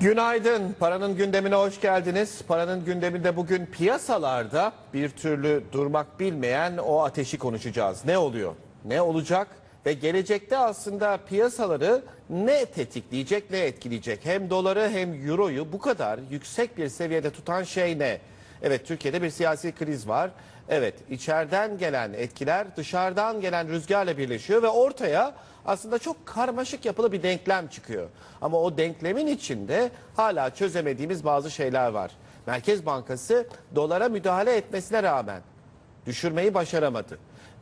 Günaydın. Paranın gündemine hoş geldiniz. Paranın gündeminde bugün piyasalarda bir türlü durmak bilmeyen o ateşi konuşacağız. Ne oluyor? Ne olacak? Ve gelecekte aslında piyasaları ne tetikleyecek, ne etkileyecek? Hem doları hem euroyu bu kadar yüksek bir seviyede tutan şey ne? Evet Türkiye'de bir siyasi kriz var. Evet içeriden gelen etkiler dışarıdan gelen rüzgarla birleşiyor ve ortaya aslında çok karmaşık yapılı bir denklem çıkıyor. Ama o denklemin içinde hala çözemediğimiz bazı şeyler var. Merkez Bankası dolara müdahale etmesine rağmen düşürmeyi başaramadı.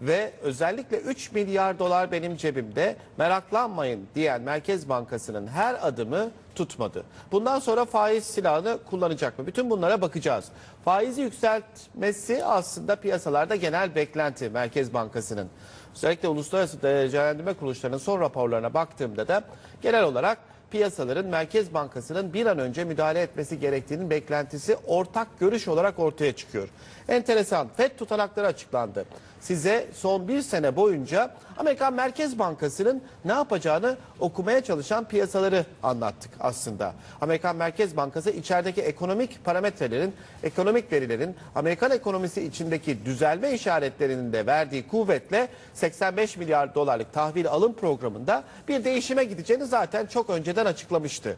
Ve özellikle 3 milyar dolar benim cebimde meraklanmayın diyen Merkez Bankası'nın her adımı tutmadı. Bundan sonra faiz silahını kullanacak mı? Bütün bunlara bakacağız. Faizi yükseltmesi aslında piyasalarda genel beklenti Merkez Bankası'nın. Özellikle uluslararası derecelendirme kuruluşlarının son raporlarına baktığımda da genel olarak piyasaların Merkez Bankası'nın bir an önce müdahale etmesi gerektiğinin beklentisi ortak görüş olarak ortaya çıkıyor. Enteresan FED tutanakları açıklandı. Size son bir sene boyunca Amerikan Merkez Bankası'nın ne yapacağını okumaya çalışan piyasaları anlattık aslında. Amerikan Merkez Bankası içerideki ekonomik parametrelerin, ekonomik verilerin, Amerikan ekonomisi içindeki düzelme işaretlerinin de verdiği kuvvetle 85 milyar dolarlık tahvil alım programında bir değişime gideceğini zaten çok önceden açıklamıştı.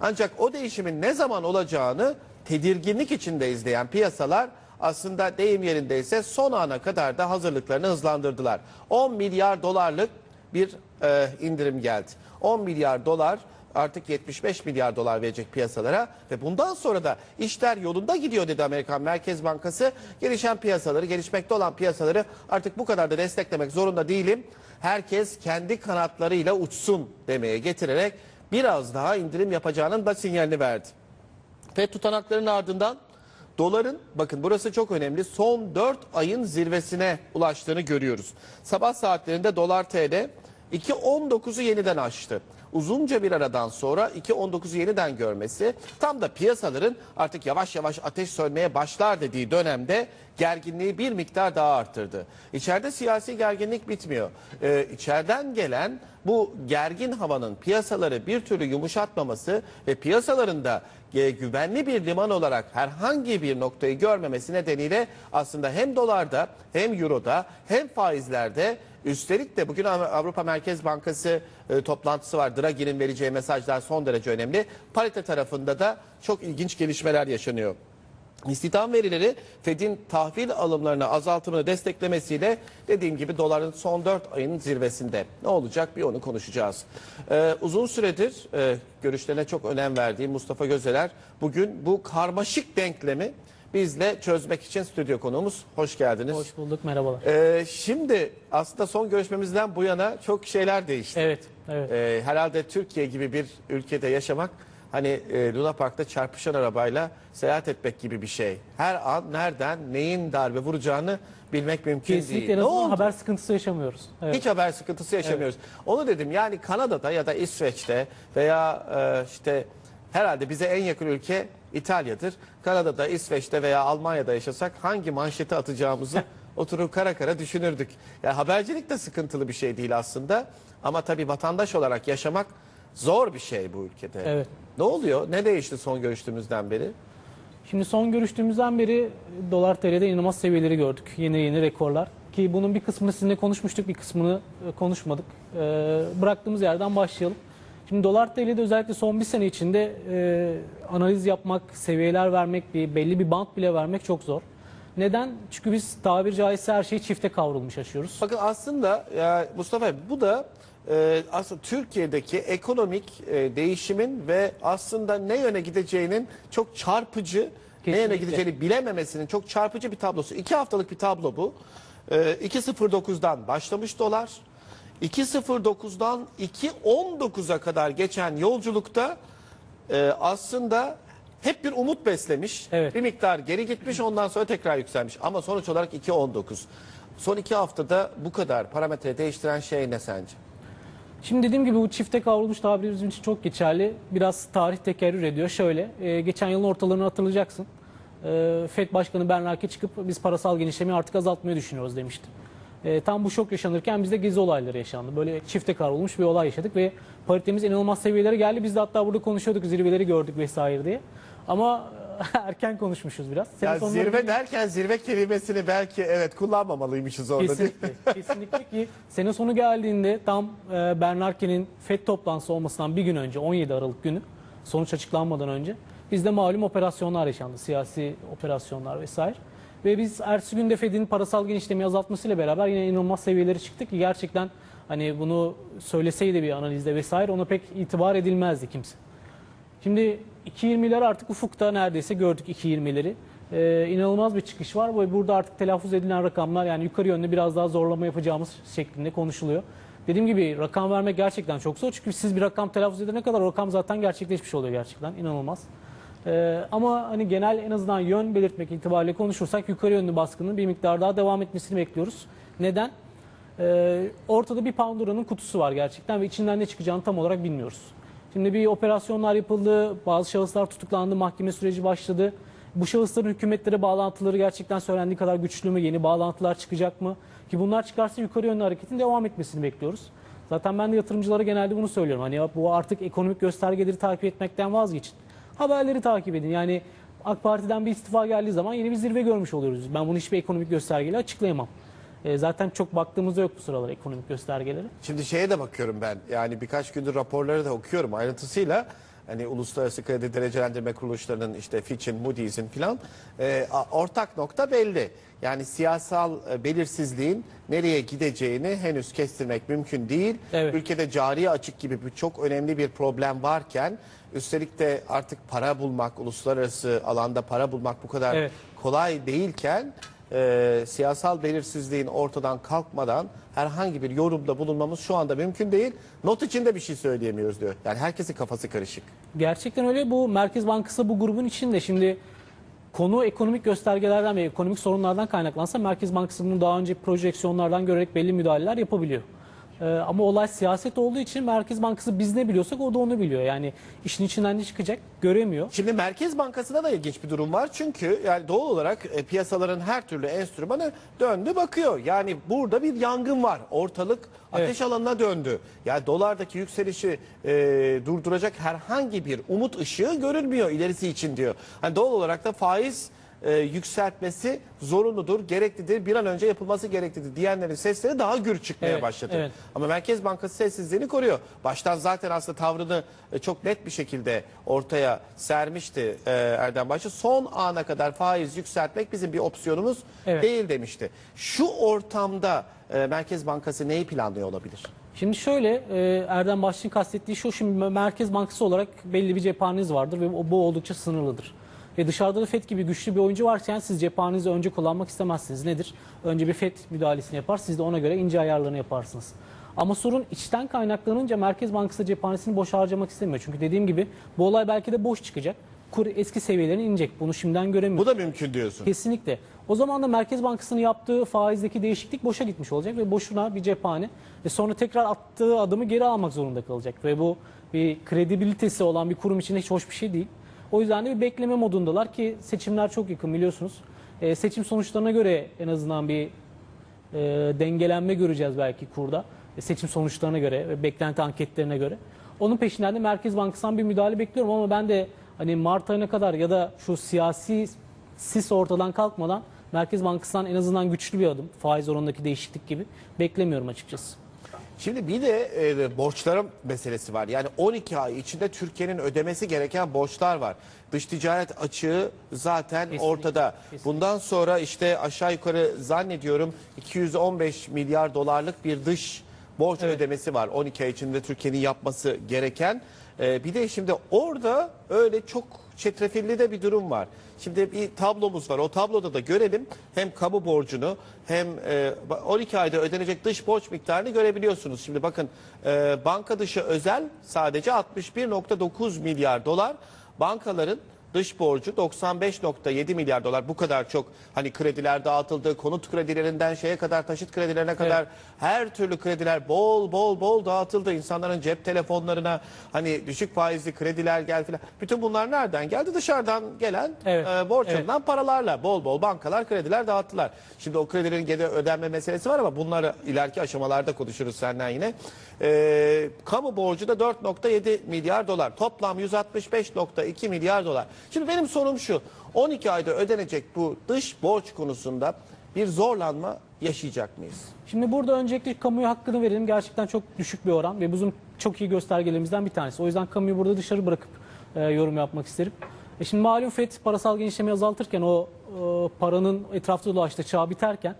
Ancak o değişimin ne zaman olacağını tedirginlik içinde izleyen piyasalar aslında deyim yerindeyse son ana kadar da hazırlıklarını hızlandırdılar. 10 milyar dolarlık bir e, indirim geldi. 10 milyar dolar artık 75 milyar dolar verecek piyasalara ve bundan sonra da işler yolunda gidiyor dedi Amerikan Merkez Bankası. Gelişen piyasaları, gelişmekte olan piyasaları artık bu kadar da desteklemek zorunda değilim. Herkes kendi kanatlarıyla uçsun demeye getirerek biraz daha indirim yapacağının da sinyalini verdi. FED tutanaklarının ardından doların bakın burası çok önemli son 4 ayın zirvesine ulaştığını görüyoruz. Sabah saatlerinde dolar TL 2.19'u yeniden aştı. Uzunca bir aradan sonra 2.19'u yeniden görmesi tam da piyasaların artık yavaş yavaş ateş sönmeye başlar dediği dönemde gerginliği bir miktar daha arttırdı. İçeride siyasi gerginlik bitmiyor. Ee, içeriden gelen bu gergin havanın piyasaları bir türlü yumuşatmaması ve piyasalarında e, güvenli bir liman olarak herhangi bir noktayı görmemesi nedeniyle aslında hem dolarda hem euroda hem faizlerde üstelik de bugün Av- Avrupa Merkez Bankası e, toplantısı var. Draghi'nin vereceği mesajlar son derece önemli. Parite tarafında da çok ilginç gelişmeler yaşanıyor. İstihdam verileri Fed'in tahvil alımlarını azaltımını desteklemesiyle dediğim gibi doların son 4 ayın zirvesinde. Ne olacak bir onu konuşacağız. Ee, uzun süredir e, görüşlerine çok önem verdiğim Mustafa Gözeler bugün bu karmaşık denklemi bizle çözmek için stüdyo konuğumuz. Hoş geldiniz. Hoş bulduk, merhabalar. Ee, şimdi aslında son görüşmemizden bu yana çok şeyler değişti. Evet, evet. Ee, herhalde Türkiye gibi bir ülkede yaşamak hani e, Luna Park'ta çarpışan arabayla seyahat etmek gibi bir şey. Her an nereden neyin darbe vuracağını bilmek mümkün Kesinlikle değil. oldu? haber sıkıntısı yaşamıyoruz. Evet. Hiç haber sıkıntısı yaşamıyoruz. Onu dedim yani Kanada'da ya da İsveç'te veya e, işte herhalde bize en yakın ülke İtalya'dır. Kanada'da, İsveç'te veya Almanya'da yaşasak hangi manşeti atacağımızı oturup kara kara düşünürdük. Yani habercilik de sıkıntılı bir şey değil aslında. Ama tabii vatandaş olarak yaşamak zor bir şey bu ülkede. Evet. Ne oluyor? Ne değişti son görüştüğümüzden beri? Şimdi son görüştüğümüzden beri dolar TL'de inanılmaz seviyeleri gördük. Yeni yeni rekorlar. Ki bunun bir kısmını sizinle konuşmuştuk, bir kısmını e, konuşmadık. Ee, bıraktığımız yerden başlayalım. Şimdi dolar TL'de özellikle son bir sene içinde e, analiz yapmak, seviyeler vermek, bir belli bir bant bile vermek çok zor. Neden? Çünkü biz tabiri caizse her şeyi çifte kavrulmuş yaşıyoruz. Bakın aslında ya Mustafa Bey, bu da e, aslında Türkiye'deki ekonomik e, değişimin ve aslında ne yöne gideceğinin çok çarpıcı, ne yöne Kesinlikle. gideceğini bilememesinin çok çarpıcı bir tablosu. İki haftalık bir tablo bu. E, 2.09'dan başlamış dolar. 2.09'dan 2.19'a kadar geçen yolculukta e, aslında hep bir umut beslemiş. Evet. Bir miktar geri gitmiş ondan sonra tekrar yükselmiş. Ama sonuç olarak 2.19. Son iki haftada bu kadar parametre değiştiren şey ne sence? Şimdi dediğim gibi bu çifte kavrulmuş tabiri bizim için çok geçerli. Biraz tarih tekerrür ediyor. Şöyle, e, geçen yılın ortalarını hatırlayacaksın. E, FED Başkanı Bernanke çıkıp biz parasal genişlemeyi artık azaltmayı düşünüyoruz demişti. E, tam bu şok yaşanırken bizde gezi olayları yaşandı. Böyle çifte kavrulmuş bir olay yaşadık ve paritemiz inanılmaz seviyelere geldi. Biz de hatta burada konuşuyorduk zirveleri gördük vesaire diye. Ama erken konuşmuşuz biraz. Sene Ya sonları zirve bir- derken zirve kelimesini belki evet kullanmamalıymışız orada değil mi? Kesinlikle. Kesinlikle ki sene sonu geldiğinde tam e, Bernanke'nin FED toplantısı olmasından bir gün önce 17 Aralık günü sonuç açıklanmadan önce bizde malum operasyonlar yaşandı. Siyasi operasyonlar vesaire. Ve biz ertesi günde FED'in parasal genişlemeyi azaltmasıyla beraber yine inanılmaz seviyelere çıktık ki gerçekten hani bunu söyleseydi bir analizde vesaire ona pek itibar edilmezdi kimse. Şimdi 2.20'ler artık ufukta neredeyse gördük 2.20'leri. Ee, inanılmaz bir çıkış var ve burada artık telaffuz edilen rakamlar yani yukarı yönde biraz daha zorlama yapacağımız şeklinde konuşuluyor. Dediğim gibi rakam vermek gerçekten çok zor çünkü siz bir rakam telaffuz edene kadar o rakam zaten gerçekleşmiş oluyor gerçekten inanılmaz. Ee, ama hani genel en azından yön belirtmek itibariyle konuşursak yukarı yönlü baskının bir miktar daha devam etmesini bekliyoruz. Neden? Ee, ortada bir Pandora'nın kutusu var gerçekten ve içinden ne çıkacağını tam olarak bilmiyoruz. Şimdi bir operasyonlar yapıldı, bazı şahıslar tutuklandı, mahkeme süreci başladı. Bu şahısların hükümetlere bağlantıları gerçekten söylendiği kadar güçlü mü, yeni bağlantılar çıkacak mı? Ki bunlar çıkarsa yukarı yönlü hareketin devam etmesini bekliyoruz. Zaten ben de yatırımcılara genelde bunu söylüyorum. Hani bu artık ekonomik göstergeleri takip etmekten vazgeçin. Haberleri takip edin. Yani AK Parti'den bir istifa geldiği zaman yeni bir zirve görmüş oluyoruz. Ben bunu hiçbir ekonomik göstergeyle açıklayamam. E, zaten çok baktığımızda yok bu sıralar ekonomik göstergeleri. Şimdi şeye de bakıyorum ben. Yani birkaç gündür raporları da okuyorum ayrıntısıyla. Hani uluslararası kredi derecelendirme kuruluşlarının işte Fitch'in, Moody's'in filan e, ortak nokta belli. Yani siyasal e, belirsizliğin nereye gideceğini henüz kestirmek mümkün değil. Evet. Ülkede cari açık gibi bir çok önemli bir problem varken üstelik de artık para bulmak, uluslararası alanda para bulmak bu kadar Evet. kolay değilken e, siyasal belirsizliğin ortadan kalkmadan herhangi bir yorumda bulunmamız şu anda mümkün değil. Not içinde bir şey söyleyemiyoruz diyor. Yani herkesin kafası karışık. Gerçekten öyle. Bu Merkez Bankası bu grubun içinde. Şimdi konu ekonomik göstergelerden ve ekonomik sorunlardan kaynaklansa Merkez Bankası bunu daha önce projeksiyonlardan görerek belli müdahaleler yapabiliyor. Ee, ama olay siyaset olduğu için Merkez Bankası biz ne biliyorsak o da onu biliyor. Yani işin içinden ne çıkacak göremiyor. Şimdi Merkez Bankası'nda da ilginç bir durum var. Çünkü yani doğal olarak e, piyasaların her türlü enstrümanı döndü bakıyor. Yani burada bir yangın var. Ortalık ateş alanına döndü. Yani dolardaki yükselişi e, durduracak herhangi bir umut ışığı görülmüyor ilerisi için diyor. Hani doğal olarak da faiz e, yükseltmesi zorunludur, gereklidir, bir an önce yapılması gereklidir diyenlerin sesleri daha gür çıkmaya Evet, başladı. evet. Ama Merkez Bankası sessizliğini koruyor. Baştan zaten aslında tavrını e, çok net bir şekilde ortaya sermişti e, Erdem Başçı. Son ana kadar faiz yükseltmek bizim bir opsiyonumuz Evet. değil demişti. Şu ortamda e, Merkez Bankası neyi planlıyor olabilir? Şimdi şöyle e, Erdem Başçı'nın kastettiği şu şimdi Merkez Bankası olarak belli bir cephaneniz vardır ve bu oldukça sınırlıdır. Ve dışarıda da FED gibi güçlü bir oyuncu varken siz cephanenizi önce kullanmak istemezsiniz. Nedir? Önce bir FED müdahalesini yapar siz de ona göre ince ayarlarını yaparsınız. Ama sorun içten kaynaklanınca Merkez Bankası cephanesini boş harcamak istemiyor. Çünkü dediğim gibi bu olay belki de boş çıkacak. Kur eski seviyelerine inecek. Bunu şimdiden göremiyoruz. Bu da mümkün diyorsun. Kesinlikle. O zaman da Merkez Bankası'nın yaptığı faizdeki değişiklik boşa gitmiş olacak ve boşuna bir cephane ve sonra tekrar attığı adımı geri almak zorunda kalacak ve bu bir kredibilitesi olan bir kurum için hiç hoş bir şey değil. O yüzden de bir bekleme modundalar ki seçimler çok yakın biliyorsunuz. Ee, seçim sonuçlarına göre en azından bir e, dengelenme göreceğiz belki kurda. E, seçim sonuçlarına göre ve beklenti anketlerine göre. Onun peşinden de Merkez Bankası'ndan bir müdahale bekliyorum ama ben de hani Mart ayına kadar ya da şu siyasi sis ortadan kalkmadan Merkez Bankası'ndan en azından güçlü bir adım faiz oranındaki değişiklik gibi beklemiyorum açıkçası. Şimdi bir de e, borçlarım meselesi var. Yani 12 ay içinde Türkiye'nin ödemesi gereken borçlar var. Dış ticaret açığı zaten Kesinlikle, ortada. kesinlikle. Bundan sonra işte aşağı yukarı zannediyorum 215 milyar dolarlık bir dış borç Evet. ödemesi var. 12 ay içinde Türkiye'nin yapması gereken. E, bir de şimdi orada öyle çok çetrefilli de bir durum var. Şimdi bir tablomuz var. O tabloda da görelim hem kamu borcunu hem e, 12 ayda ödenecek dış borç miktarını görebiliyorsunuz. Şimdi bakın e, banka dışı özel sadece 61.9 milyar dolar. Bankaların dış borcu 95.7 milyar dolar. Bu kadar çok hani krediler dağıtıldı. Konut kredilerinden şeye kadar taşıt kredilerine kadar her türlü krediler bol bol bol dağıtıldı. İnsanların cep telefonlarına hani düşük faizli krediler geldi filan. Bütün bunlar nereden geldi? Dışarıdan gelen Evet, e, borç evet. paralarla bol bol bankalar krediler dağıttılar. Şimdi o kredilerin geri ödenme meselesi var ama bunları ileriki aşamalarda konuşuruz senden yine. E, kamu borcu da 4.7 milyar dolar. Toplam 165.2 milyar dolar. Şimdi benim sorum şu. 12 ayda ödenecek bu dış borç konusunda bir zorlanma yaşayacak mıyız? Şimdi burada öncelikle kamuya hakkını verelim. Gerçekten çok düşük bir oran ve bizim çok iyi göstergelerimizden bir tanesi. O yüzden kamuyu burada dışarı bırakıp e, yorum yapmak isterim. E şimdi malum FED parasal genişlemeyi azaltırken o e, paranın etrafta dolaştığı çağ biterken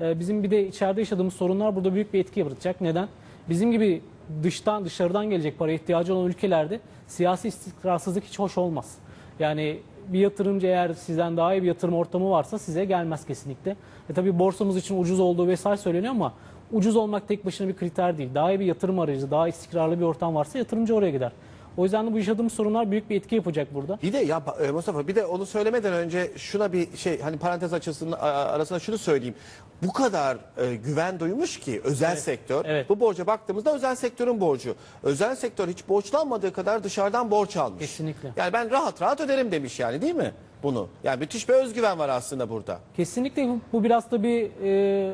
e, bizim bir de içeride yaşadığımız sorunlar burada büyük bir etki yaratacak. Neden? Bizim gibi dıştan dışarıdan gelecek paraya ihtiyacı olan ülkelerde siyasi istikrarsızlık hiç hoş olmaz. Yani bir yatırımcı eğer sizden daha iyi bir yatırım ortamı varsa size gelmez kesinlikle. E tabii borsamız için ucuz olduğu vesaire söyleniyor ama ucuz olmak tek başına bir kriter değil. Daha iyi bir yatırım aracı, daha istikrarlı bir ortam varsa yatırımcı oraya gider. O yüzden de bu yaşadığımız sorunlar büyük bir etki yapacak burada. Bir de ya e, Mustafa bir de onu söylemeden önce şuna bir şey hani parantez açısının a- arasında şunu söyleyeyim. Bu kadar e, güven duymuş ki özel sektör. evet. Bu borca baktığımızda özel sektörün borcu. Özel sektör hiç borçlanmadığı kadar dışarıdan borç almış. Kesinlikle. Yani ben rahat rahat öderim demiş yani değil mi bunu? Yani müthiş bir özgüven var aslında burada. Kesinlikle bu, bu biraz da bir e,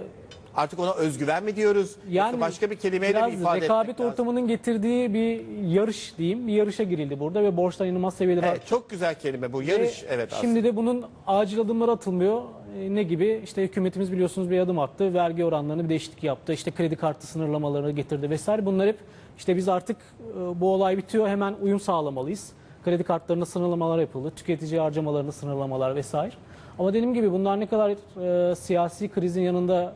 Artık ona özgüven mi diyoruz? yani başka bir kelimeyle mi ifade rekabet etmek lazım? ortamının getirdiği bir yarış diyeyim. Bir yarışa girildi burada ve borçtan inanılmaz seviyeleri Evet, çok güzel kelime bu. Yarış Ve evet aslında. Şimdi de bunun acil adımlar atılmıyor. E, Ne gibi? İşte hükümetimiz biliyorsunuz bir adım attı. Vergi oranlarını bir değişiklik yaptı. İşte kredi kartı sınırlamalarını getirdi vesaire. Bunlar hep işte biz artık e, bu olay bitiyor hemen uyum sağlamalıyız. Kredi kartlarında sınırlamalar yapıldı. Tüketici harcamalarında sınırlamalar vesaire. Ama dediğim gibi bunlar ne kadar e, siyasi krizin yanında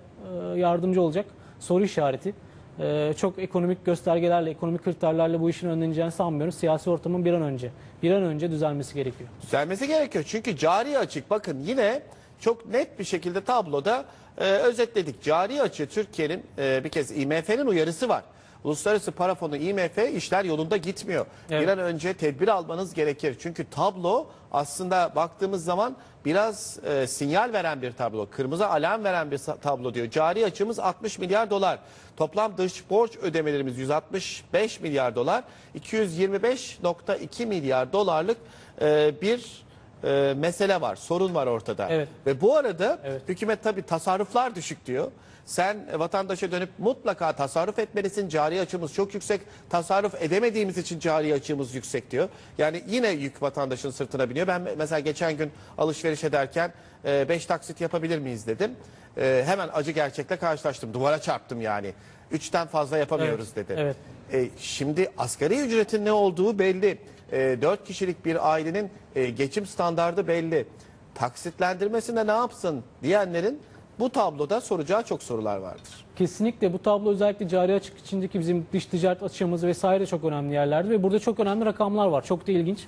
yardımcı olacak soru işareti. E, çok ekonomik göstergelerle, ekonomik kriterlerle bu işin önleneceğini sanmıyorum. Siyasi ortamın bir an önce, bir an önce düzelmesi gerekiyor. Düzelmesi gerekiyor. Çünkü cari açık bakın yine çok net bir şekilde tabloda e, özetledik. Cari açığı Türkiye'nin e, bir kez IMF'nin uyarısı var. Uluslararası Para Fonu IMF işler yolunda gitmiyor. Evet. Bir an önce tedbir almanız gerekir. Çünkü tablo aslında baktığımız zaman biraz e, sinyal veren bir tablo. Kırmızı alarm veren bir tablo diyor. Cari açığımız 60 milyar dolar. Toplam dış borç ödemelerimiz 165 milyar dolar. 225.2 milyar dolarlık e, bir e, mesele var, sorun var ortada. Evet. Ve bu arada Evet. hükümet tabii tasarruflar düşük diyor. Sen e, vatandaşa dönüp mutlaka tasarruf etmelisin. Cari açımız çok yüksek. Tasarruf edemediğimiz için cari açığımız yüksek diyor. Yani yine yük vatandaşın sırtına biniyor. Ben mesela geçen gün alışveriş ederken 5 taksit yapabilir miyiz dedim. E, hemen acı gerçekle karşılaştım. Duvara çarptım yani. Üçten fazla yapamıyoruz Evet, dedi. evet. E, şimdi asgari ücretin ne olduğu belli. E, 4 kişilik bir ailenin e, geçim standardı belli. Taksitlendirmesinde ne yapsın diyenlerin bu tabloda soracağı çok sorular vardır. Kesinlikle bu tablo özellikle cari açık içindeki bizim dış ticaret açığımız vesaire çok önemli yerlerde ve burada çok önemli rakamlar var. Çok da ilginç.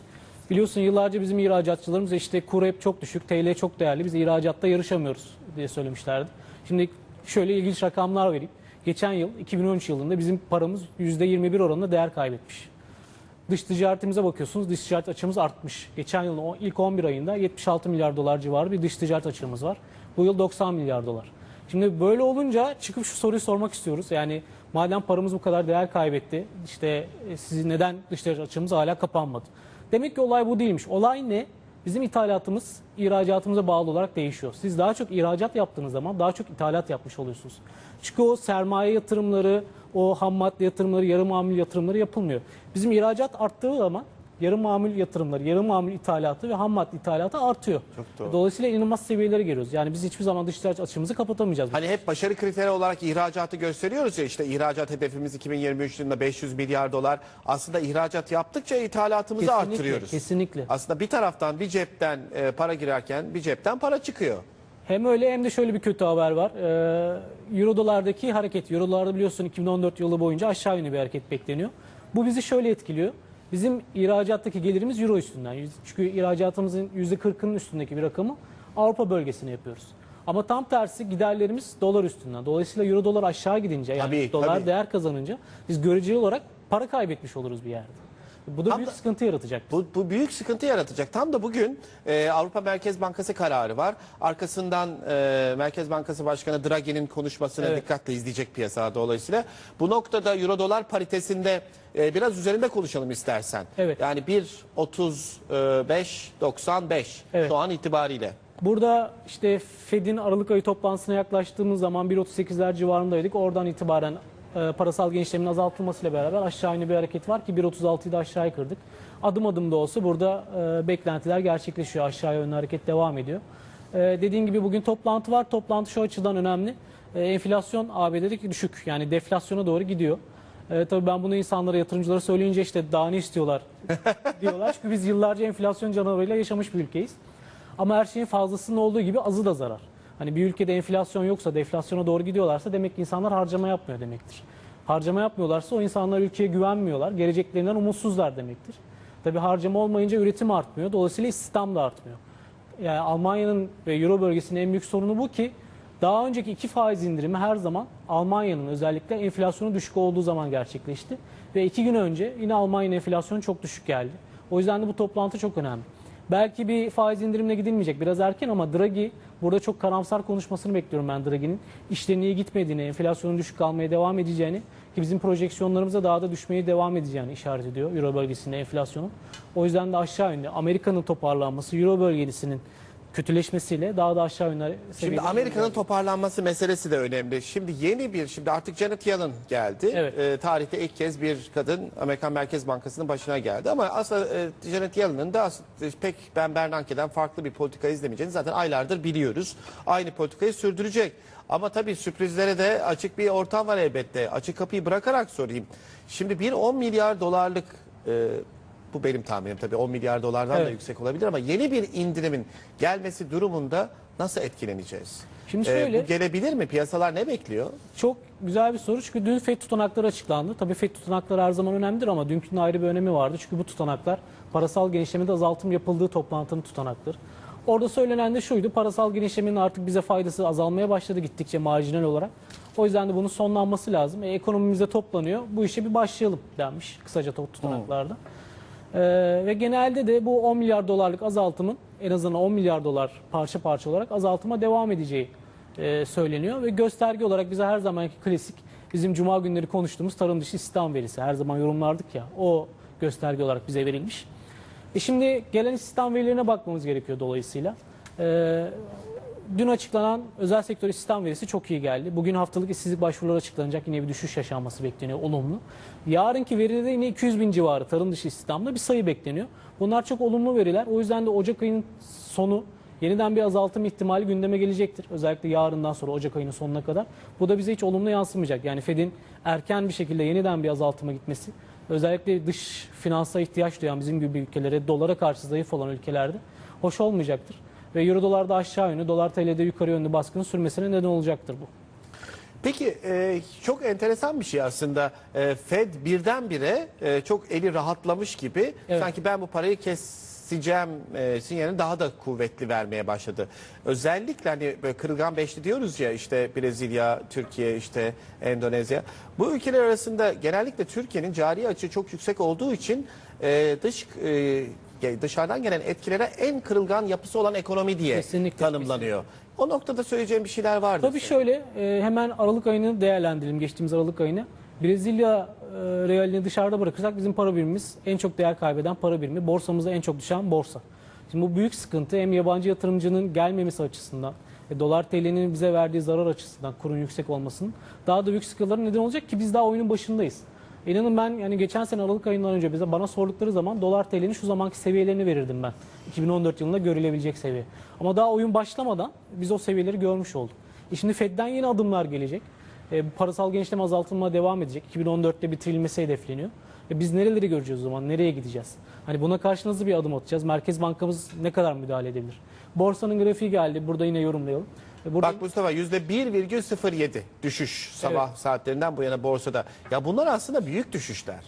Biliyorsun yıllarca bizim ihracatçılarımız işte kur hep çok düşük, TL çok değerli. Biz ihracatta yarışamıyoruz diye söylemişlerdi. Şimdi şöyle ilginç rakamlar vereyim. Geçen yıl 2013 yılında bizim paramız %21 oranında değer kaybetmiş. Dış ticaretimize bakıyorsunuz dış ticaret açığımız artmış. Geçen yılın ilk 11 ayında 76 milyar dolar civarı bir dış ticaret açığımız var. Bu yıl 90 milyar dolar. Şimdi böyle olunca çıkıp şu soruyu sormak istiyoruz. Yani madem paramız bu kadar değer kaybetti işte e, sizin neden dış ticaret açığımız hala kapanmadı? Demek ki olay bu değilmiş. Olay ne? Bizim ithalatımız ihracatımıza bağlı olarak değişiyor. Siz daha çok ihracat yaptığınız zaman daha çok ithalat yapmış oluyorsunuz. Çünkü o sermaye yatırımları, o ham madde yatırımları, yarı mamul yatırımları yapılmıyor. Bizim ihracat arttığı zaman yarı mamul yatırımları, yarı mamul ithalatı ve ham madde ithalatı artıyor. Çok doğru. Dolayısıyla inanılmaz seviyelere geliyoruz. Yani biz hiçbir zaman dış ticaret açığımızı kapatamayacağız. Hani hep başarı kriteri olarak ihracatı gösteriyoruz ya işte ihracat hedefimiz 2023 yılında 500 milyar dolar. Aslında ihracat yaptıkça ithalatımızı Kesinlikle, arttırıyoruz. kesinlikle. Aslında bir taraftan bir cepten e, para girerken bir cepten para çıkıyor. Hem öyle hem de şöyle bir kötü haber var. Ee, Euro dolardaki hareket, Euro dolarda biliyorsun 2014 yılı boyunca aşağı yönlü bir hareket bekleniyor. Bu bizi şöyle etkiliyor. Bizim ihracattaki gelirimiz Euro üstünden. Çünkü ihracatımızın %40'ının üstündeki bir rakamı Avrupa bölgesine yapıyoruz. Ama tam tersi giderlerimiz dolar üstünden. Dolayısıyla Euro dolar aşağı gidince yani Tabii, dolar tabii. değer kazanınca biz göreceli olarak para kaybetmiş oluruz bir yerde. Bu da Tam büyük da- sıkıntı yaratacak. Bu, bu büyük sıkıntı yaratacak. Tam da bugün e, Avrupa Merkez Bankası kararı var. Arkasından e, Merkez Bankası Başkanı Draghi'nin konuşmasını Evet. dikkatle izleyecek piyasa dolayısıyla. Bu noktada Euro dolar paritesinde e, biraz üzerinde konuşalım istersen. Evet. Yani 1.35.95 Evet. şu an itibariyle. Burada işte Fed'in Aralık ayı toplantısına yaklaştığımız zaman 1.38'ler civarındaydık. Oradan itibaren e, parasal genişlemin azaltılmasıyla beraber aşağı yönlü bir hareket var ki 1.36'yı da aşağıya kırdık. Adım adım da olsa burada e, beklentiler gerçekleşiyor. Aşağı yönlü hareket devam ediyor. E, dediğim gibi bugün toplantı var. Toplantı şu açıdan önemli. E, enflasyon ABD'deki düşük. Yani deflasyona doğru gidiyor. E, tabii ben bunu insanlara, yatırımcılara söyleyince işte daha ne istiyorlar diyorlar. Çünkü biz yıllarca enflasyon canavarıyla yaşamış bir ülkeyiz. Ama her şeyin fazlasının olduğu gibi azı da zarar. Hani bir ülkede enflasyon yoksa, deflasyona doğru gidiyorlarsa demek ki insanlar harcama yapmıyor demektir. Harcama yapmıyorlarsa o insanlar ülkeye güvenmiyorlar, geleceklerinden umutsuzlar demektir. Tabii harcama olmayınca üretim artmıyor, dolayısıyla istihdam da artmıyor. Yani Almanya'nın ve Euro bölgesinin en büyük sorunu bu ki daha önceki iki faiz indirimi her zaman Almanya'nın özellikle enflasyonu düşük olduğu zaman gerçekleşti. Ve iki gün önce yine Almanya'nın enflasyonu çok düşük geldi. O yüzden de bu toplantı çok önemli. Belki bir faiz indirimine gidilmeyecek biraz erken ama Draghi burada çok karamsar konuşmasını bekliyorum ben Draghi'nin. İşlerin iyi gitmediğini, enflasyonun düşük kalmaya devam edeceğini ki bizim projeksiyonlarımıza daha da düşmeye devam edeceğini işaret ediyor Euro bölgesinde enflasyonun. O yüzden de aşağı yönlü Amerika'nın toparlanması, Euro bölgesinin kötüleşmesiyle daha da aşağı yönlü Şimdi Amerika'nın toparlanması meselesi de önemli. Şimdi yeni bir, şimdi artık Janet Yellen geldi. Evet. Ee, tarihte ilk kez bir kadın Amerikan Merkez Bankası'nın başına geldi. Ama aslında e, Janet Yellen'ın da aslında pek Ben Bernanke'den farklı bir politika izlemeyeceğini zaten aylardır biliyoruz. Aynı politikayı sürdürecek. Ama tabii sürprizlere de açık bir ortam var elbette. Açık kapıyı bırakarak sorayım. Şimdi bir 10 milyar dolarlık e, bu benim tahminim tabii 10 milyar dolardan da Evet. yüksek olabilir ama yeni bir indirimin gelmesi durumunda nasıl etkileneceğiz? Şimdi Ee, şöyle- bu gelebilir mi? Piyasalar ne bekliyor? Çok güzel bir soru çünkü dün FED tutanakları açıklandı. Tabii FED tutanakları her zaman önemlidir ama dünkünün ayrı bir önemi vardı. Çünkü bu tutanaklar parasal genişlemede azaltım yapıldığı toplantının tutanakları. Orada söylenen de şuydu. Parasal genişlemenin artık bize faydası azalmaya başladı gittikçe marjinal olarak. O yüzden de bunun sonlanması lazım. E, ekonomimize toplanıyor. Bu işe bir başlayalım denmiş kısaca to- tutanaklarda. Ee, ve genelde de bu 10 milyar dolarlık azaltımın en azından 10 milyar dolar parça parça olarak azaltıma devam edeceği e, söyleniyor. Ve gösterge olarak bize her zamanki klasik bizim cuma günleri konuştuğumuz tarım dışı istihdam verisi her zaman yorumlardık ya o gösterge olarak bize verilmiş. E şimdi gelen istihdam verilerine bakmamız gerekiyor dolayısıyla. Ee, dün açıklanan özel sektör istihdam verisi çok iyi geldi. Bugün haftalık işsizlik başvuruları açıklanacak. Yine bir düşüş yaşanması bekleniyor olumlu. Yarınki veride de yine 200 bin civarı tarım dışı istihdamda bir sayı bekleniyor. Bunlar çok olumlu veriler. O yüzden de Ocak ayının sonu yeniden bir azaltım ihtimali gündeme gelecektir. Özellikle yarından sonra Ocak ayının sonuna kadar. Bu da bize hiç olumlu yansımayacak. Yani Fed'in erken bir şekilde yeniden bir azaltıma gitmesi özellikle dış finansa ihtiyaç duyan bizim gibi ülkelere dolara karşı zayıf olan ülkelerde hoş olmayacaktır. Ve euro dolarda aşağı yönlü, dolar TL'de yukarı yönlü baskının sürmesine neden olacaktır bu. Peki e, çok enteresan bir şey aslında. E, Fed birdenbire e, çok eli rahatlamış gibi Evet. sanki ben bu parayı keseceğim e, sinyalini daha da kuvvetli vermeye başladı. Özellikle hani böyle kırılgan beşli diyoruz ya işte Brezilya, Türkiye, işte Endonezya. Bu ülkeler arasında genellikle Türkiye'nin cari açığı çok yüksek olduğu için e, dış e, dışarıdan gelen etkilere en kırılgan yapısı olan ekonomi diye Kesinlikle, tanımlanıyor. O noktada söyleyeceğim bir şeyler vardı. Tabii şöyle e, hemen Aralık ayını değerlendirelim geçtiğimiz Aralık ayını. Brezilya e, realini dışarıda bırakırsak bizim para birimimiz en çok değer kaybeden para birimi. Borsamızda en çok düşen borsa. Şimdi bu büyük sıkıntı hem yabancı yatırımcının gelmemesi açısından, e, dolar TL'nin bize verdiği zarar açısından kurun yüksek olmasının daha da büyük sıkıntılara neden olacak ki biz daha oyunun başındayız. İnanın ben yani geçen sene Aralık ayından önce bize bana sordukları zaman dolar TL'nin şu zamanki seviyelerini verirdim ben. 2014 yılında görülebilecek seviye. Ama daha oyun başlamadan biz o seviyeleri görmüş olduk. E şimdi Fed'den yeni adımlar gelecek. E, parasal genişleme azaltılmaya devam edecek. 2014'te bitirilmesi hedefleniyor. E, biz nereleri göreceğiz o zaman? Nereye gideceğiz? Hani buna karşı nasıl bir adım atacağız? Merkez Bankamız ne kadar müdahale edebilir? Borsanın grafiği geldi. Burada yine yorumlayalım. E, burada Bak Mustafa %1,07 düşüş sabah saatlerinden bu yana borsada. Ya bunlar aslında büyük düşüşler.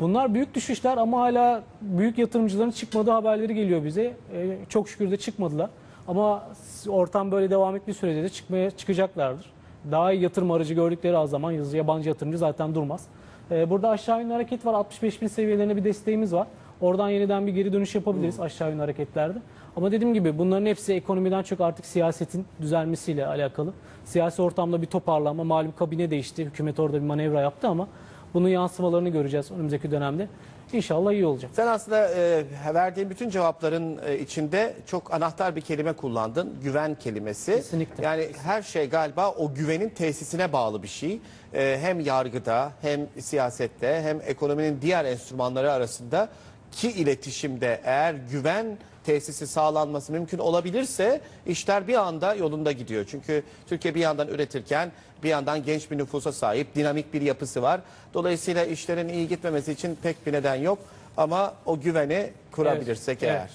Bunlar büyük düşüşler ama hala büyük yatırımcıların çıkmadığı haberleri geliyor bize. Ee, çok şükür de çıkmadılar. Ama ortam böyle devam ettiği sürece de çıkmaya çıkacaklardır. Daha iyi yatırım aracı gördükleri az zaman yabancı yatırımcı zaten durmaz. Ee, burada aşağı yönlü hareket var. 65 bin seviyelerine bir desteğimiz var. Oradan yeniden bir geri dönüş yapabiliriz aşağı yönlü hareketlerde. Ama dediğim gibi bunların hepsi ekonomiden çok artık siyasetin düzelmesiyle alakalı. Siyasi ortamda bir toparlanma, malum kabine değişti. Hükümet orada bir manevra yaptı ama bunun yansımalarını göreceğiz önümüzdeki dönemde. İnşallah iyi olacak. Sen aslında e, verdiğin bütün cevapların e, içinde çok anahtar bir kelime kullandın. Güven kelimesi. Kesinlikle. Yani her şey galiba o güvenin tesisine bağlı bir şey. E, hem yargıda hem siyasette hem ekonominin diğer enstrümanları arasında ki iletişimde eğer güven tesisi sağlanması mümkün olabilirse işler bir anda yolunda gidiyor. Çünkü Türkiye bir yandan üretirken bir yandan genç bir nüfusa sahip, dinamik bir yapısı var. Dolayısıyla işlerin iyi gitmemesi için pek bir neden yok. Ama o güveni kurabilirsek Evet, eğer. evet.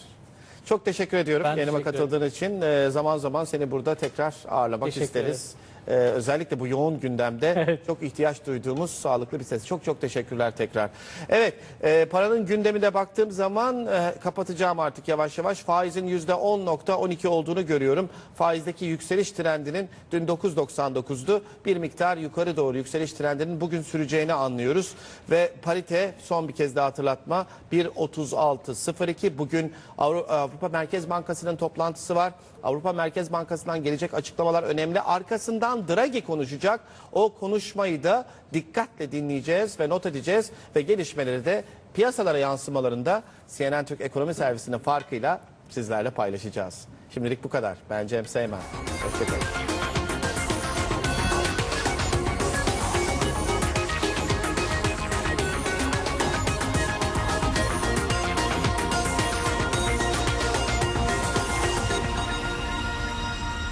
Çok teşekkür ediyorum Ben yayınıma teşekkür katıldığın için. Ee, zaman zaman seni burada tekrar ağırlamak Teşekkür isteriz. Ee, özellikle bu yoğun gündemde Evet. çok ihtiyaç duyduğumuz sağlıklı bir ses. Çok çok teşekkürler tekrar. Evet, e, paranın gündemine baktığım zaman e, kapatacağım artık yavaş yavaş. Faizin %10.12 olduğunu görüyorum. Faizdeki yükseliş trendinin dün 9.99'du. Bir miktar yukarı doğru yükseliş trendinin bugün süreceğini anlıyoruz. Ve parite son bir kez daha hatırlatma 1.36.02. Bugün Avru- Avrupa Merkez Bankası'nın toplantısı var. Avrupa Merkez Bankası'ndan gelecek açıklamalar önemli. Arkasından Draghi konuşacak. O konuşmayı da dikkatle dinleyeceğiz ve not edeceğiz ve gelişmeleri de piyasalara yansımalarında CNN Türk Ekonomi Servisi'nin farkıyla sizlerle paylaşacağız. Şimdilik bu kadar. Ben Cem Seymen. Hoşçakalın.